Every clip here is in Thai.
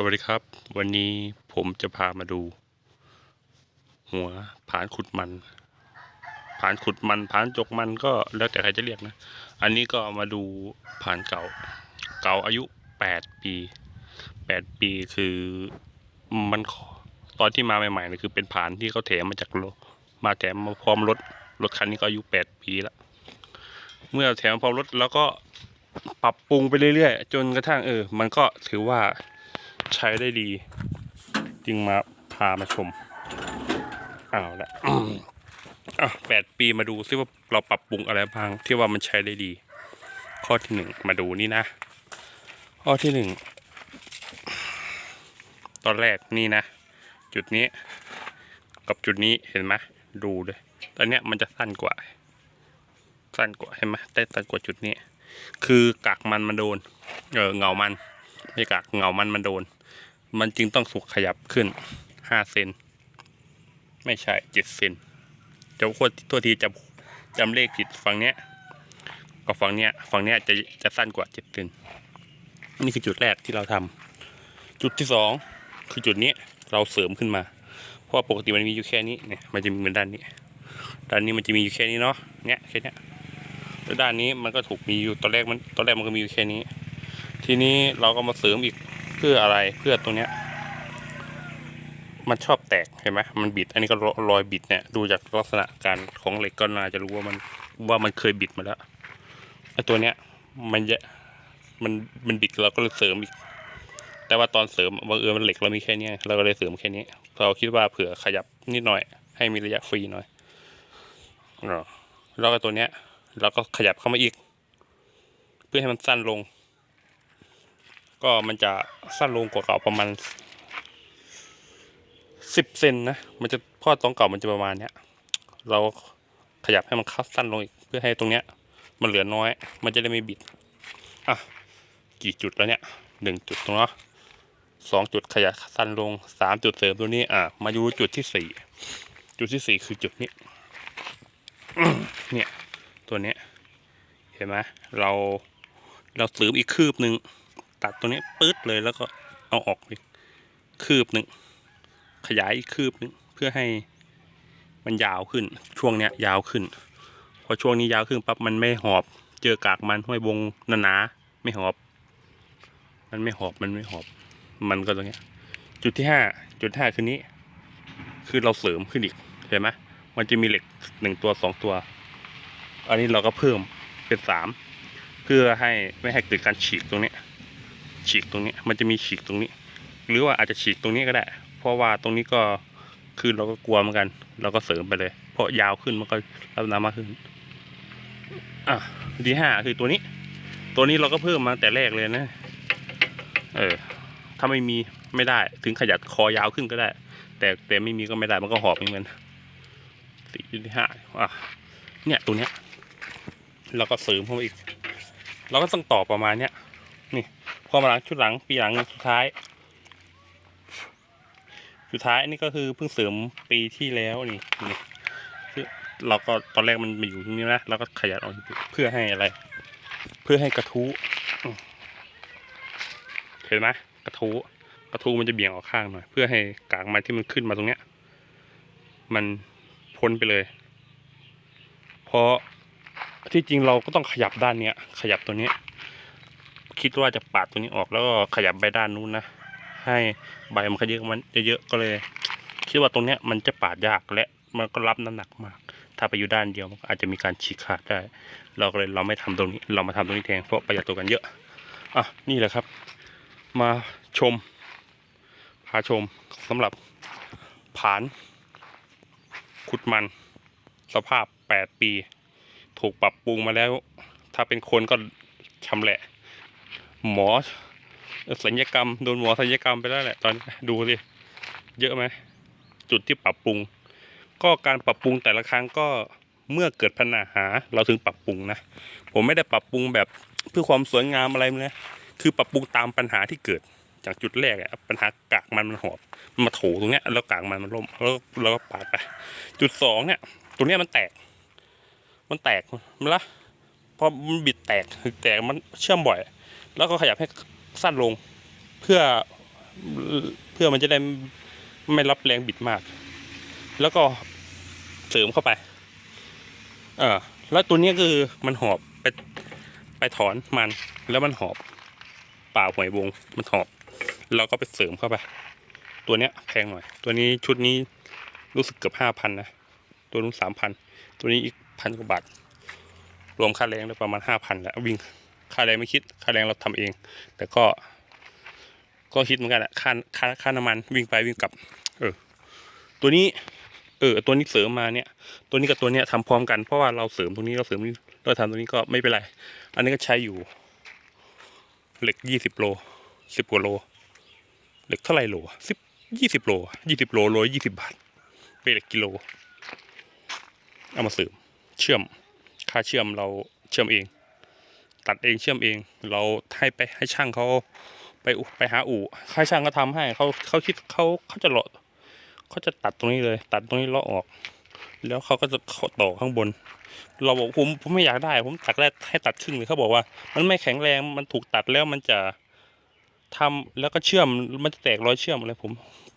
สวัสดีครับ วันนี้ผมจะพามาดู หัวผานขุดมัน ผานขุดมันผานจกมันก็แล้วแต่ใครจะเรียกนะ อันนี้ก็มาดูผานเก่า เก่าอายุแปดปีแปดปีคือมันตอนที่มาใหม่ๆนี่คือเป็นผานที่เขาแถมมาจากมาแถมมาพร้อมรถรถคันนี้ก็อายุแปดปีแล้วเมื่อแถมพร้อมรถแล้วก็ปรับปรุงไปเรื่อยๆ จนกระทั่งเออ มันก็ถือว่า ใช้ได้ดี จึงมาพามาชมอ้าวละอะแปดปีมาดูซิว่าเราปรับปรุงอะไรบ้างที่ว่ามันใช้ได้ดี ข้อที่หนึ่งมาดูนี่นะ ข้อที่หนึ่งตอนแรกนี่นะ จุดนี้ กับจุดนี้เห็นไหมดูเลยตอนเนี้ยมันจะสั้นกว่า สั้นกว่าเห็นไหมได้สั้นกว่าจุดนี้ คือกากมันมันโดน เออเงามันไม่กากเงามันมันโดน มันจึงต้องสุกขยับขึ้นห้าเซนไม่ใช่เจ็ดเซนจะโคตรตัวทีจำจำเลขผิดฝั่งเนี้ยกับฝั่งเนี้ยฝั่งเนี้ยจะจะสั้นกว่าเจ็ดเซนนี่คือจุดแรกที่เราทำจุดที่สองคือจุดนี้เราเสริมขึ้นมา เพราะว่าปกติมันมีอยู่แค่นี้เนี่ยมันจะมีเหมือนด้านนี้ ด้านนี้มันจะมีอยู่แค่นี้เนาะเนี่ยแค่เนี้ยแล้วด้านนี้มันก็ถูกมีอยู่ตอนแรกมันตอนแรกมันก็มีอยู่แค่นี้ ทีนี้เราก็มาเสริมอีก เพื่ออะไรเพื่อตรงเนี้ย มันชอบแตกเห็นไหมมันบิด อันนี้ก็รอยบิดเนี่ยดูจากลักษณะการของเหล็กก็น่าจะรู้ว่ามันว่ามันเคยบิดมาแล้วไอ้ตัวเนี้ย มันจะมันมันบิดเราก็เลยเสริมอีก แต่ว่าตอนเสริมบังเอิญมันเหล็กเรามีแค่เนี้ยเราก็เลยเสริมแค่นี้เราคิดว่าเผื่อขยับนิดหน่อย ให้มีระยะฟรีหน่อยอ๋อแล้วก็ตัวเนี้ยเราก็ขยับเข้ามาอีก เพื่อให้มันสั้นลง ก็มันจะสั้นลงกว่าเก่าประมาณสิบเซนนะ มันจะพ่อตรงเก่ามันจะประมาณเนี้ย เราขยับให้มันคับสั้นลงอีกเพื่อให้ตรงเนี้ย มันเหลือน้อย มันจะได้ไม่บิด อะ กี่จุดแล้วเนี่ยหนึ่งจุดตรงเนาะสองจุดขยับสั้นลงสามจุดเสริมตัวนี้ อะ มาดูจุดที่สี่ จุดที่สี่คือจุดนี้ เนี่ย ตัวเนี้ย เห็นไหมเรา เราเสริมอีกคืบหนึ่ง ตัดตัวนี้ปื๊ดเลยแล้วก็เอาออกอีกคืบหนึ่งขยายอีกคืบหนึ่งเพื่อให้มันยาวขึ้น ช่วงเนี้ยยาวขึ้น พอช่วงนี้ยาวขึ้นปั๊บมันไม่หอบ เจอกากมันห้อยวงหนาๆไม่หอบ มันไม่หอบมันไม่หอบ มันก็ตรงเนี้ย จุดที่ห้าจุดห้าคือนี้ คือเราเสริมขึ้นอีกเห็นไหมมันจะมีเหล็กหนึ่งตัวสองตัว อันนี้เราก็เพิ่มเป็นสามเพื่อให้ไม่ให้เกิดการฉีกตรงนี้ ฉีกตรงนี้ มันจะมีฉีกตรงนี้ หรือว่าอาจจะฉีกตรงนี้ก็ได้ เพราะว่าตรงนี้ก็คือเราก็กลัวเหมือนกัน เราก็เสริมไปเลย เพราะยาวขึ้นมันก็รับน้ำมากขึ้น อะที่ห้าคือตัวนี้ ตัวนี้เราก็เพิ่มมาแต่แรกเลยนะ เออ ถ้าไม่มีไม่ได้ ถึงขยับคอยาวขึ้นก็ได้ แต่แต่ไม่มีก็ไม่ได้ มันก็หอบเหมือนกันสี่ที่ห้าอะ เนี่ยตัวเนี้ยเราก็เสริมเข้ามาอีก เราก็ต้องต่อประมาณเนี้ย นี่พอมาหลังชุดหลังปีหลังสุดท้าย สุดท้ายนนี้ก็คือเพิ่งเสริมปีที่แล้วนี่นี่เราก็ตอนแรกมันมาอยู่ตรงนี้นะเราก็ขยับออกเพื่อให้อะไร เพื่อให้กระทู้เห็นไหมกระทู้กระทู้มันจะเบี่ยงออกข้างหน่อย เพื่อให้กากมันที่มันขึ้นมาตรงเนี้ย มันพ้นไปเลย เพราะที่จริงเราก็ต้องขยับด้านเนี้ย ขยับตัวเนี้ย คิดว่าจะปาดตัวนี้ออกแล้วก็ขยับไปด้านนู้นนะ ให้ใบมันขยเยอะมันเยอะๆก็เลย คิดว่าตรงเนี้ยมันจะปาดยากและมันก็รับน้ำหนักมาก ถ้าไปอยู่ด้านเดียวมันอาจจะมีการฉีกขาดได้ เราก็เลยเราไม่ทำตรงนี้ เรามาทำตรงนี้แทนเพราะประหยัดตัวกันเยอะอะนี่แหละครับ มาชม พาชมสำหรับผาน ขุดมัน สภาพ 8 ปี ถูกปรับปรุงมาแล้ว ถ้าเป็นคนก็ชำแหละ หมอศัลยกรรมโดนหมอศัลยกรรมไปแล้วแหละตอนดูสิเยอะไหมจุดที่ปรับปรุง ก็การปรับปรุงแต่ละครั้งก็เมื่อเกิดปัญหาเราถึงปรับปรุงนะผมไม่ได้ปรับปรุงแบบเพื่อความสวยงามอะไรเลยคือปรับปรุงตามปัญหาที่เกิดจากจุดแรกอะปัญหากากมันมันหอบมันมาโถตรงเนี้ยแล้วกากมันมันล่มแล้วเราก็ปาดไป จุดสองเนี่ยตรงเนี้ยมันแตก มันแตกมันละพอมันบิดแตกแตกมันเชื่อมบ่อย แล้วก็ขยับให้สั้นลงเพื่อเพื่อมันจะได้ไม่รับแรงบิดมาก แล้วก็เสริมเข้าไป เออแล้วตัวนี้คือมันหอบไปไปถอนมันแล้วมันหอบป่าหวยวงมันหอบเราก็ไปเสริมเข้าไป ตัวเนี้ยแพงหน่อย ตัวนี้ชุดนี้รู้สึกเกือบห้าพันนะตัวนู้นสามพันตัวนี้อีกพันกว่าบาทรวมค่าแรงแล้วประมาณห้าพันแล้ววิ่ง ค่าแรงไม่คิด ค่าแรงเราทำเอง แต่ก็ ก็คิดเหมือนกันอะค่าค่าค่าน้ำมันวิ่งไปวิ่งกลับ เออ ตัวนี้ เออ ตัวนี้เสริมมาเนี่ย ตัวนี้กับตัวเนี้ยทำพร้อมกันเพราะว่าเราเสริมตรงนี้เราเสริมนี้เราทำตรงนี้ก็ไม่เป็นไร อันนี้ก็ใช้อยู่ เหล็กยี่สิบโลสิบกว่าโล เหล็กเท่าไรโลสิบยี่สิบโลยี่สิบโลโลยี่สิบบาทเป็นเหล็กกิโล เอามาเสริมเชื่อม ค่าเชื่อมเราเชื่อมเอง ตัดเองเชื่อมเอง เราให้ไปให้ช่างเขาไปไปหาอู่ค่าช่างก็ทำให้เขาเขาคิดเขาเขาจะเลาะเขาจะตัดตรงนี้เลย ตัดตรงนี้เลาะออก แล้วเขาก็จะต่อข้างบน เราบอกผมผมไม่อยากได้ ผมตัดได้ให้ตัดครึ่งเลยเขาบอกว่า มันไม่แข็งแรงมันถูกตัดแล้วมันจะทำแล้วก็เชื่อมมันจะแตกรอยเชื่อมอะไรผม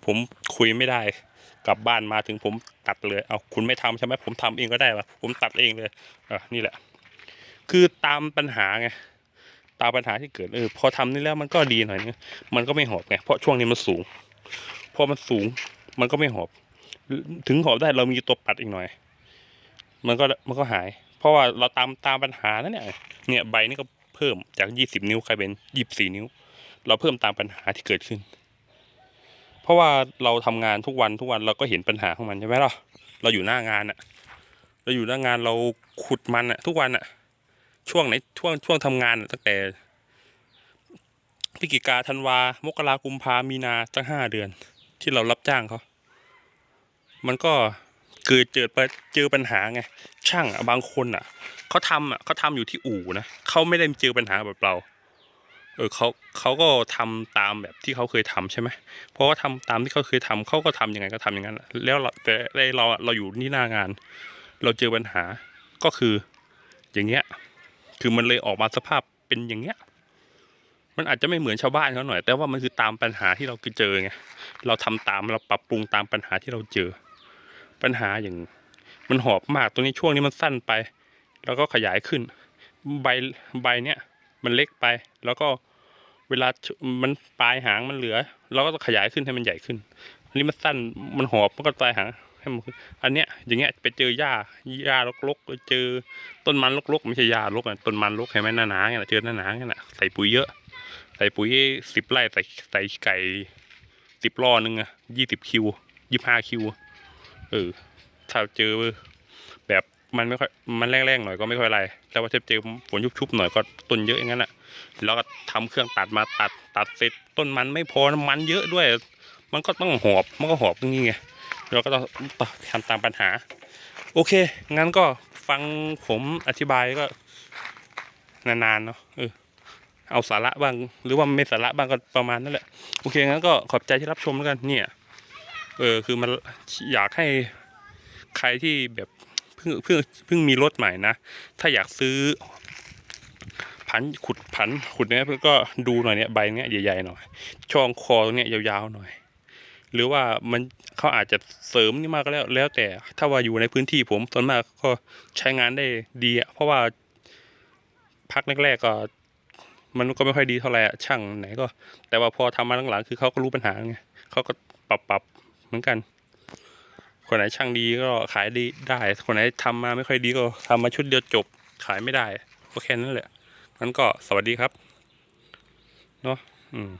ผมคุยไม่ได้ กลับบ้านมาถึงผมตัดเลย เอาคุณไม่ทำใช่ไหมผมทำเองก็ได้ปะผมตัดเองเลยเออนี่แหละ คือตามปัญหาไงตามปัญหาที่เกิดเออพอทำนี่แล้วมันก็ดีหน่อยนึงมันก็ไม่หอบไงเพราะช่วงนี้มันสูง พอมันสูงมันก็ไม่หอบ ถึงหอบได้เรามีตัวปัดอีกหน่อย มันก็มันก็หาย เพราะว่าเราตามตามปัญหาแล้วเนี่ยเนี่ยใบนี่ก็เพิ่มจากยี่สิบนิ้วกลายเป็นยี่สิบสี่นิ้ว เราเพิ่มตามปัญหาที่เกิดขึ้น เพราะว่าเราทำงานทุกวันทุกวันเราก็เห็นปัญหาของมันใช่ไหมล่ะเราอยู่หน้างานอะเราอยู่หน้างานเราขุดมันอะทุกวันอะ ช่วงไหนช่วงช่วงทำงานตั้งแต่พฤศจิกาธันวา มกรากุมภามีนาตั้งห้าเดือน ที่เรารับจ้างเขา มันก็เกิดเจอไปเจอปัญหาไง ช่างบางคนอะเขาทำอะเขาทำอยู่ที่อู่นะเขาไม่ได้เจอปัญหาแบบเราเออเขาเขาก็ทำตามแบบที่เขาเคยทำใช่ไหมเพราะว่าทำตามที่เขาเคยทำเขาก็ทำยังไงก็ทำอย่างนั้นแล้วแต่เราเราอยู่ที่หน้างาน เราเจอปัญหาก็คืออย่างเงี้ย คือมันเลยออกมาสภาพเป็นอย่างเงี้ย มันอาจจะไม่เหมือนชาวบ้านเขาหน่อย แต่ว่ามันคือตามปัญหาที่เราเจอไงเราทำตามเราปรับปรุงตามปัญหาที่เราเจอ ปัญหาอย่าง มันหอบมากตรงนี้ช่วงนี้มันสั้นไป แล้วก็ขยายขึ้น ใบใบเนี้ยมันเล็กไป แล้วก็เวลามันปลายหางมันเหลือ เราก็ขยายขึ้นให้มันใหญ่ขึ้นอันนี้มันสั้นมันหอบมันก็ปลายหาง ให้มันอันเนี้ยอย่างเงี้ยไปเจอหญ้าหญ้ารกๆเจอต้นมันรกๆไม่ใช่หญ้ารกอะต้นมันรกเห็นไหมหนาๆเงี้ยเจอหนาๆเงี้ยนะใส่ปุ๋ยเยอะ ใส่ปุ๋ยสิบไร่ใส่ใส่ไก่สิบล้อนึงอะยี่สิบคิวยี่ห้าคิวเออถ้าเจอแบบมันไม่ค่อยมันแรงๆหน่อยก็ไม่ค่อยไรแต่ว่าถ้าเจอฝนชุบๆหน่อยก็ต้นเยอะอย่างนั้นแหละแล้วก็ทำเครื่องตัดมาตัดตัดเสร็จต้นมันไม่พอมันเยอะด้วย มันก็ต้องหอบมันก็หอบตรงนี้ไง เราก็ต้องทำตามปัญหา โอเค งั้นก็ฟังผมอธิบายก็ นานๆเนาะเออเอาสาระบ้าง หรือว่าไม่สาระบ้างก็ประมาณนั่นแหละ โอเค งั้นก็ขอบใจที่รับชมแล้วกัน เนี่ย เออ คือมันอยากให้ใครที่แบบเพิ่งเพิ่งเพิ่งมีรถใหม่นะ ถ้าอยากซื้อ ผันขุดผันขุดเนี้ยเพื่อก็ดูหน่อยเนี่ยใบเนี้ยใหญ่ๆหน่อย ช่องคอตรงเนี้ยยาวๆหน่อย หรือว่ามันเขาอาจจะเสริมนี่มากก็แล้ว แล้วแต่ถ้าว่าอยู่ในพื้นที่ผมส่วนมากก็ใช้งานได้ดีเพราะว่าพักแรกๆก็ มันก็ไม่ค่อยดีเท่าไหร่ช่างไหนก็ แต่ว่าพอทำมาหลังๆคือเขาก็รู้ปัญหาไงเขาก็ปรับปรับเหมือนกัน คนไหนช่างดีก็ขายดีได้ คนไหนทำมาไม่ค่อยดีก็ทำมาชุดเดียวจบขายไม่ได้ก็แค่นั้นแหละงั้นก็สวัสดีครับเนาะอืม